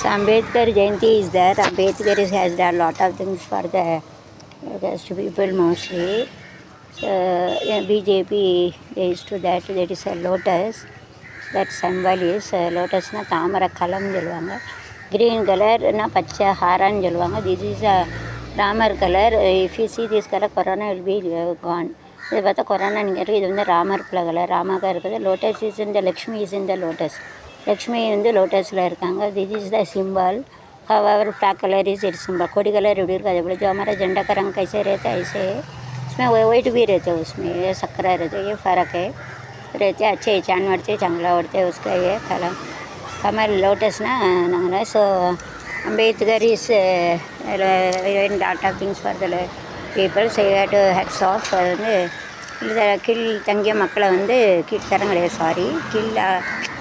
So Ambedkar Jayanti is there. Ambedkar is, has done a lot of things for the uh, people mostly. So yeah, BJP they used to that that is a lotus. That symbol is uh, lotusனா தாமரை கலம்னு சொல்லுவாங்க green கலர்னா பச்சை ஹாரான்னு சொல்லுவாங்க this is a Ramar colour if you see this colour corona will be gone இதை பார்த்தா corona நீங்கள் இது வந்து ராமர் பிள்ளை கலர் ராமாக இருக்குது லோட்டஸ் இஸ் இந்த லக்ஷ்மி இஸ் இந்த லோட்டஸ் லக்ஷ்மி வந்து லோட்டஸில் இருக்காங்க. This is the symbol our flag colour is it symbol கொடி கலர் எப்படி இருக்குது அதே போல் जो हमारा झंडा का रंग कैसे रहता है ऐसे इसमें वाइट भी रहते उसमें ये सकरा சங்கலா ये फ़र्क है रहते अच्छे छान நாங்கள் so Ambedkar is dot of things for the peoples to heads of வந்து கீழ் தங்கிய மக்களை வந்து கீழ்த்தரம் கிடையாது சாரி கீழ்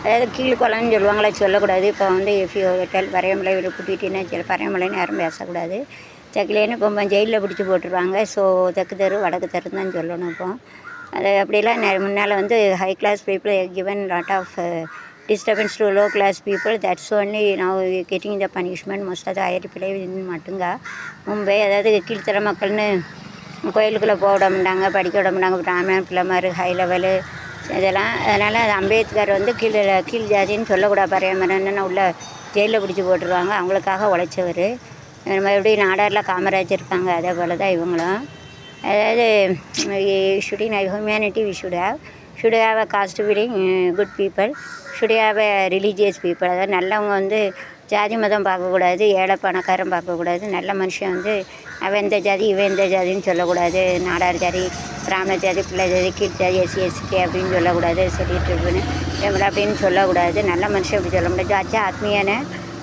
அதாவது கீழ் குளம்னு சொல்லுவாங்களே சொல்லக்கூடாது. இப்போ வந்து இஃப் யூ டெல் பரையமலை வீடு கூட்டிகிட்டீங்கன்னா சில பரையமலைன்னு யாரும் பேசக்கூடாது. செக்கிலேன்னு இப்போ ஜெயிலில் பிடிச்சி போட்டுருவாங்க. ஸோ தெற்கு தெரு வடக்கு தெரு தான் சொல்லணும் இப்போ. அது அப்படிலாம் நெ- முன்னால் வந்து high class people given lot of disturbance to low class people that's only நான் getting the punishment most of ஆயிரம் பிள்ளை மட்டுங்க மும்பை அதாவது கீழ்த்தர மக்கள்னு கோயிலுக்குள்ளே போக விட மாட்டாங்க படிக்க விட மாட்டாங்க. பிராமணன் பிள்ளை மாதிரி ஹை லெவலு இதெல்லாம் அதனால் அது அம்பேத்கர் வந்து கீழே கீழ் ஜாதின்னு சொல்லக்கூடாது. பரையமரன்னு உள்ள ஜெயிலில் பிடிச்சி போட்டுருவாங்க. அவங்களுக்காக உழைச்சவர். மறுபடியும் நாடாரில் காமராஜ் இருக்காங்க. அதே போல் தான் இவங்களும். அதாவது should humanity we should have should a caste feeling good people should have a religious people அதாவது நல்லவங்க வந்து ஜாதி மதம் பார்க்கக்கூடாது ஏழை பணக்காரன் பார்க்கக்கூடாது நல்ல மனுஷன் வந்து அவன் இந்த ஜாதி இவன் இந்த ஜாதின்னு சொல்லக்கூடாது நாடார் ஜாதி பிராமண ஜாதி பிள்ளை ஜாதி கீழ் ஜாதி எஸ்சி எஸ்கே அப்படின்னு சொல்லக்கூடாது சொல்லிட்டு இருப்பேன்னு இவங்கள அப்படின்னு சொல்லக்கூடாது நல்ல மனுஷன் அப்படி சொல்ல முடியாது அச்சா ஆத்மீயான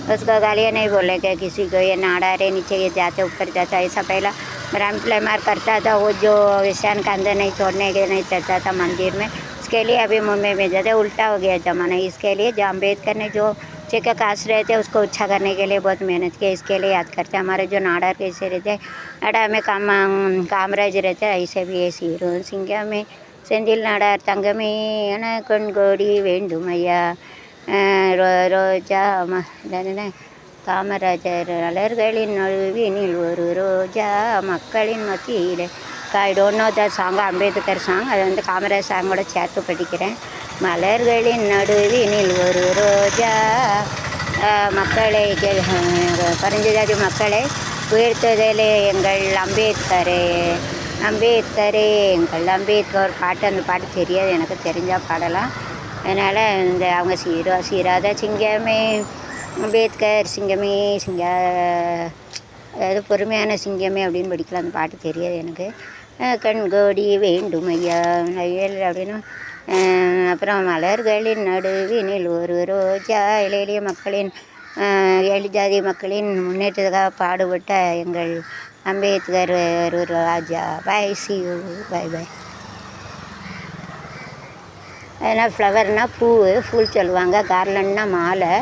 उसको गालियाँ नहीं बोले कि किसी को ये नाड़ा रे नीचे ये जाते ऊपर जाता ऐसा पहला राम मार करता था वो जो विषान का अंदर नहीं छोड़ने के नहीं चलता था मंदिर में इसके लिए अभी मुंबई में जाते उल्टा हो गया ज़माना इसके लिए जो अम्बेडकर ने जो चेक कास्ट रहे थे उसको अच्छा करने के लिए बहुत मेहनत की इसके लिए याद करते हैं हमारे जो नाडार कैसे रहते हैं अड़ा में काम कामराज रहते हैं ऐसे भी ऐसी हीरो सिंह में செந்தில் நாடார் தங்கமே என கொண்கோடி வேண்டும் ஐயா அஹ் ரோ- ரோஜா ம என்னது காமராஜர் மலர்களின் நழுவினில் ஒரு ரோஜா மக்களின் மத்தியில் I don't know the song Ambedkar song அதை வந்து காமராஜ் சாங்கோட சேர்த்து படிக்கிறேன். மலர்களின் நடுவினில் ஒரு ரோஜா மக்களை கே- மக்களை உயர்த்துவதிலே எங்கள் அம்பேத்கரே. அம்பேத்கரே எங்கள் அம்பேத்கர் பாட்டு அந்த பாட்டு தெரியாது எனக்கு தெரிஞ்சால் பாடலாம். அதனால் இந்த அவங்க சீரா சீராத சிங்கமே அம்பேத்கர் சிங்கமே சிங்க அதாவது பொறுமையான சிங்கமே அப்படின்னு படிக்கலாம் அந்த பாட்டு தெரியாது எனக்கு. கண்கோடி வேண்டும் ஐயா அப்படின்னு அப்புறம் மலர்களின் நடுவினில் ஒரு ரோஜா இளைய எளிய மக்களின் அஹ் ஏழு ஜாதி மக்களின் முன்னேற்றத்துக்காக பாடுபட்ட எங்கள் அம்பேத்கர் ஒரு ராஜா. Bye see you bye bye அதனால் ஃப்ளவர்னால் பூ ஃபூல் சொல்லுவாங்க. கார்லன்னா மாலை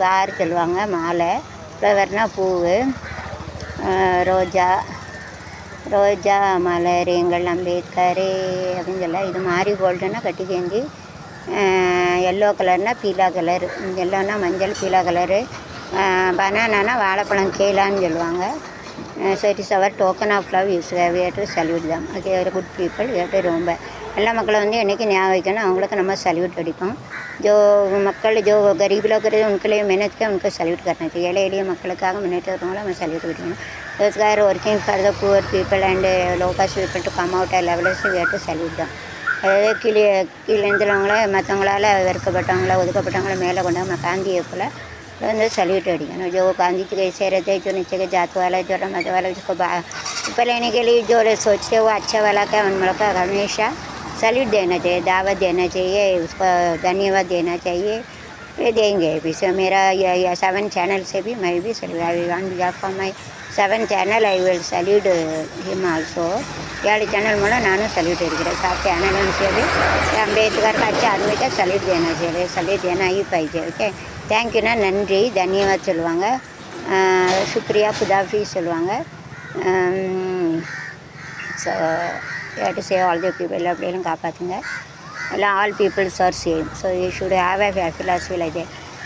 கார் சொல்லுவாங்க மாலை. ஃப்ளவர்னால் பூ ரோஜா. ரோஜா மலர் எங்கள் அம்பேத்கரே அப்படின்னு சொல்ல இது மாரி கோல்டுன்னா கட்டி கேந்தி எல்லோ கலர்னால் பீலா கலர் எல்லோன்னா மஞ்சள் பீலா கலரு பனானானா வாழைப்பழம் கேலான்னு சொல்லுவாங்க. So it is our token of love use way to salute தான் ஓகே ஒரு குட் பீப்புள் ஏட்டு ரொம்ப எல்லா மக்களை வந்து என்றைக்கு ஞாபகம் வைக்கணும் அவங்களுக்கு நம்ம சல்யூட் அடிப்போம். जो மக்கள் जो गरीब लोग रहते हैं उनके लिए मेहनत किया उनको सल्यूट करना चाहिए ஏழை எளிய மக்களுக்காக முன்னேற்றவங்களை நம்ம சல்யூட் அடிக்கணும் those working for the poor people and low caste people to come out levels we to salute தான் அதாவது கீழே கீழே இருந்தவங்கள மற்றவங்களால வெறுக்கப்பட்டவங்கள ஒதுக்கப்பட்டவங்கள மேலே கொண்டாங்க காந்தியை போல் வந்து सल्यूट अड़िगन जो गांधी जी कैसे रहते हैं जो नीचे के जात वाला जो मत वाला जिसको बा- ऊपर लेने के लिए जो सोचते हैं वो अच्छा वाला का उन लोग का हमेशा सैल्यूट देना चाहिए दावत देना चाहिए उसका धन्यवाद देना चाहिए। वे देंगे पीछे मेरा या, या सेवन चैनल से भी मैं भी I my seven channel I will salute him also ஏழு சேனல் மூலம் நானும் சல்யூட் இருக்கிறேன். சாப்பிட்டு அண்ணனும் சரி. அம்பேத்கர் கட்சி அதுமிட்ட சல்யூட் தேனா சரி. சல்யூட் தேனா ஆகி பாய்ச்சி ஓகே தேங்க்யூனா நன்றி. தன்யவாத் சொல்லுவாங்க. சுப்ரியா புதாஃபி சொல்லுவாங்க. So to save all the people அப்படின்னு காப்பாற்றுங்க எல்லாம் all peoples are same so you should have a philosophy like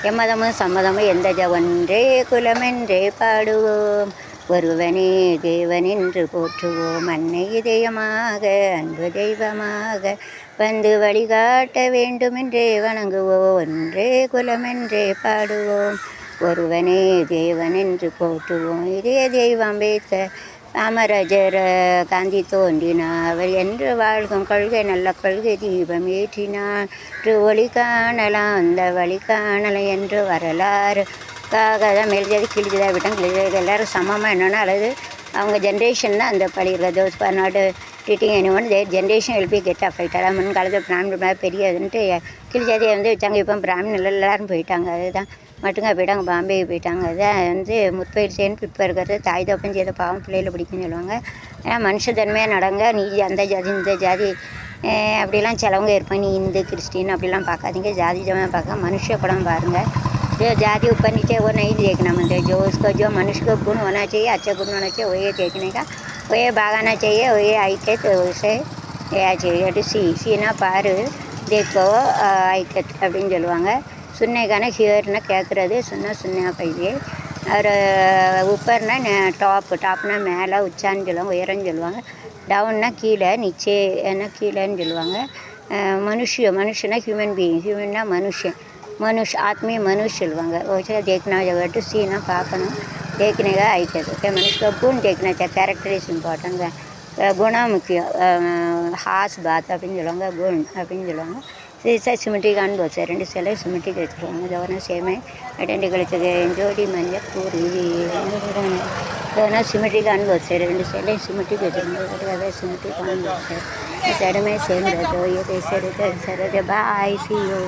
எம்மதமும் சம்மதமும் எந்த ஜ ஒன்றே குலமென்றே பாடுவோம். ஒருவனே தேவன் என்று போற்றுவோம். அன்னை இதயமாக அன்பு தெய்வமாக. வந்து வழிகாட்ட வேண்டுமென்றே வணங்குவோம். ஒன்றே குலமென்றே பாடுவோம். ஒருவனே தேவன் என்று போற்றுவோம். இதே தெய்வம் வைத்த காமராஜர் காந்தி தோன்றினார். அவர் என்று வாழ்கும் கொள்கை நல்ல கொள்கை தீபம் ஏற்றினார். ஒளி காணலாம் அந்த வழி காணலாம் என்று வரலாறு. காகதம் எழுதியது கிழிச்சதாக விட்டாங்க கிழிதா எல்லோரும் சமமாக என்னென்னா அல்லது அவங்க ஜென்ரேஷன் தான் அந்த பள்ளியில் தோஸ் ஃபார் நாட் டீட்டிங் எனி தேர் ஜென்ரேஷன் எழுப்பி கெட் அஃபெக்டட் முன் காலத்தில் பிராமணன் பெரியதுன்ட்டு கிழிச்சாதியை வந்து வச்சாங்க இப்போ பிராமணன் எல்லாரும் போயிட்டாங்க அதுதான். மட்டுங்க போயிட்டாங்க பாம்பே போயிட்டாங்க அதான் வந்து முற்பயிற்சின்னு இப்போ இருக்கிறது தாய் தப்பம் செய்த பாவம் பிள்ளைகளை பிடிக்குன்னு சொல்லுவாங்க ஏன்னா மனுஷ தன்மையாக நடங்க நீ அந்த ஜாதி இந்த ஜாதி அஹ் அப்படிலாம் சிலவங்க இருப்பாங்க நீ இந்து கிறிஸ்டின் அப்படிலாம் பார்க்காதீங்க ஜாதி ஜமாக பார்க்க மனுஷ படம் பாருங்கள் जो जाति ऊपर नीचे वो नहीं देखना मतलब जो उसको जो मनुष्य को गुण होना चाहिए अच्छे गुण होना चाहिए वही देखने का वही भागाना चाहिए वही आइके तो उसे या चाहिए சி சீனா பாரு தேக்கோ ஐக்கத் அப்படின்னு சொல்லுவாங்க சுன்னைக்கான హేర్న கேட்குறது సున్న సున్నా పైది அவர் உப்பர்னா டாப்பு டாப்னா மேலே உச்சான்னு சொல்லுவாங்க உயரம்னு சொல்லுவாங்க. டவுன்னா கீழே நிச்சே என்ன கீழேன்னு சொல்லுவாங்க. மனுஷ மனுஷனா ஹியூமன் பீயிங் ஹியூமன்னா மனுஷன். மனுஷ் ஆத்மீய மனுஷ் சொல்லுவாங்க. ஒரு சில தேக்கினா பட்டு சீனா பார்க்கணும். தேக்கினேகா ஐட்டது ஓகே மனுஷ பூன் தேக்கினா கேரக்டர் இஸ் இம்பார்ட்டன்ட் குணம் முக்கியம். ஹாஸ் பாத் அப்படின்னு சொல்லுவாங்க குண் அப்படின்னு சொல்லுவாங்க. ಸೀಸ ಸಿಮಿಟಿಗೆ ಅನ್ಬೋದು ಸರ್ ಎರಡು ಸಲ ಸಿಮಿಟಿಗೆ ಐತ್ರಿ ದವನ ಸೇಮೆ ಅಟೆಂಡಿ ಕಳಿತದೆ ಜೋಡಿ ಮಂಜ ಕೂರಿ ದವನ ಸಿಮಿಟಿಗೆ ಅನ್ಬೋದು ಸರ್ ಎರಡು ಸಲ ಸಿಮಿಟಿಗೆ ಐತ್ರಿ ಅದೇ ಸಿಮಿಟಿಗೆ ಅನ್ಬೋದು ಸರ್ ಈ ಸೈಡ್ ಮೇಲೆ ಸೇಮ್ ಇರೋದು ಈಗ ಸರ್ ಇದೆ ಸರ್ ಅದೇ ಬಾಯ್ ಸಿ ಯೋ